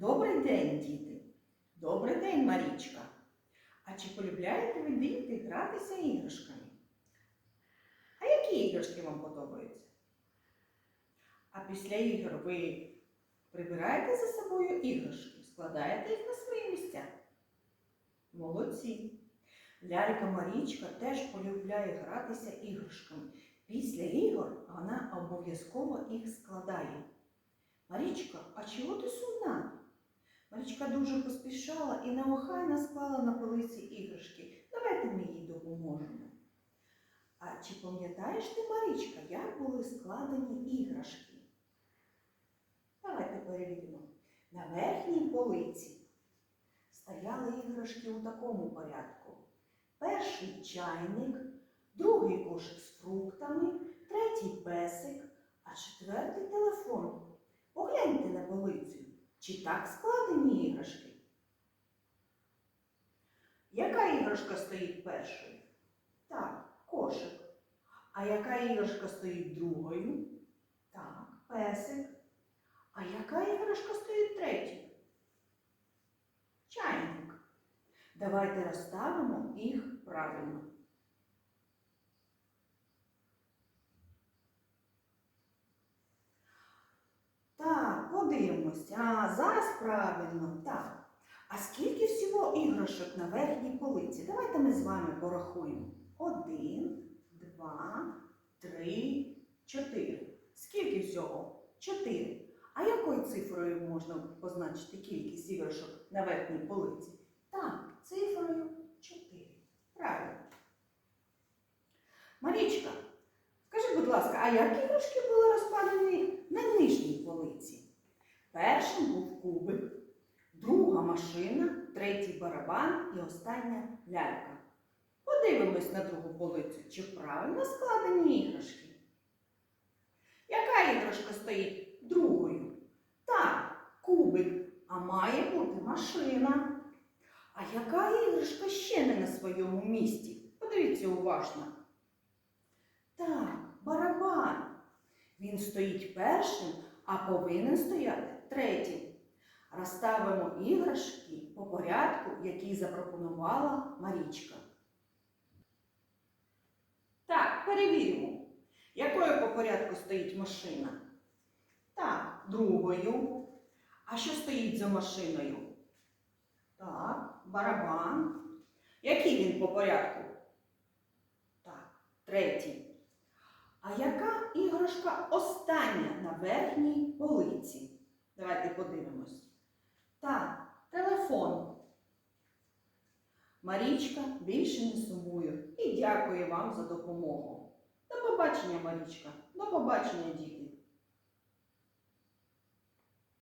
Добрий день, діти! Добрий день, Марічка! А чи полюбляєте ви діти гратися іграшками? А які іграшки вам подобаються? А після ігор ви прибираєте за собою іграшки, складаєте їх на свої місця? Молодці! Лялька Марічка теж полюбляє гратися іграшками. Після ігор вона обов'язково їх складає. Марічка, а чого ти сумна? Марічка дуже поспішала і неохайно склала на полиці іграшки. Давайте ми їй допоможемо. А чи пам'ятаєш ти, Марічка, як були складені іграшки? Давайте перевіримо. На верхній полиці стояли іграшки у такому порядку. Перший чайник, другий кошик з фруктами, третій песик, а четвертий телефон. Погляньте на полицю. Чи так складені іграшки? Яка іграшка стоїть першою? Так, кошик. А яка іграшка стоїть другою? Так, песик. А яка іграшка стоїть третьою? Чайник. Давайте розставимо їх правильно. Так, подивимося. А, зараз правильно. Так. А скільки всього іграшок на верхній полиці? Давайте ми з вами порахуємо. Один, два, три, чотири. Скільки всього? Чотири. А якою цифрою можна позначити кількість іграшок на верхній полиці? Так, цифрою 4. Правильно. Марічка, скажи, будь ласка, а як іграшки були розкладені на нижній полиці? Першим був кубик, друга машина, третій барабан і остання лялька. Подивимось на другу полицю, чи правильно складені іграшки. Яка іграшка стоїть другою? Так, кубик, а має бути машина. А яка іграшка ще не на своєму місці? Подивіться уважно. Так, барабан. Він стоїть першим, а повинен стояти третім. Розставимо іграшки по порядку, який запропонувала Марічка. Так, перевіримо, якою по порядку стоїть машина. Так, другою. А що стоїть за машиною? Так, барабан. Який він по порядку? Так, третій. А яка іграшка остання на верхній полиці? Давайте подивимось. Так, телефон. Марічка більше не сумує і дякує вам за допомогу. До побачення, Марічка. До побачення, діти.